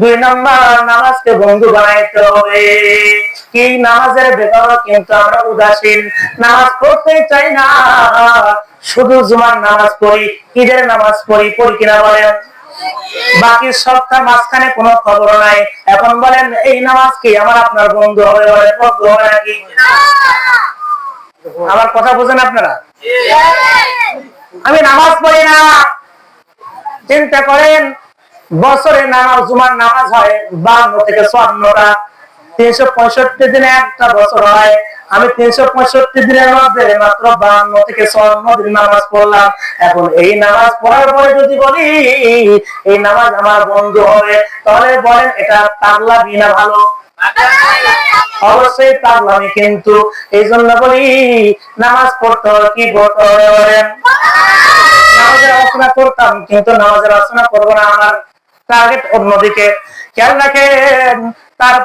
দুই নামাজকে বন্ধু বানাইতে হবে। কি নামাজের কিন্তু আমরা উদাসীন। নামাজ পড়তে চাই না। শুধু জুমার নামাজ পড়ি, ঈদের নামাজ পড়ি পড়ি কিনা বাকি সবটা মাঝখানে কোনো খবর নাই। এখন বলেন, এই নামাজ কি আমার আপনার বন্ধু হবে বলেন? বন্ধু হবে নাকি? আমার কথা বুঝেন আপনারা? আমি নামাজ পড়ি না। চিন্তা করেন বছরে নামাজ, জুমার নামাজ হয় বান্ন থেকে চুয়ান্নটা। তিনশো পঁয়ষট্টি দিনে একটা বছর হয়। আমি তিনশো পঁয়ষট্টি দিনের মধ্যে মাত্র বান্ন থেকে চুয়ান্ন দিন নামাজ পড়লাম। এখন এই নামাজ পড়ার পরে যদি বলি, এই নামাজ আমার বন্ধু হবে, তাহলে বলেন এটা পাগলা বিনা ভালো? অবশ্যই পাগলামি কিন্তু। এই জন্য বলি, নামাজ পড়তে হবে কি পড়তে হবে নামাজের আলোচনা করতাম, কিন্তু নামাজের আলোচনা করব না আমার। টার্গেট অন্যদিকে। খেয়াল রাখেন তার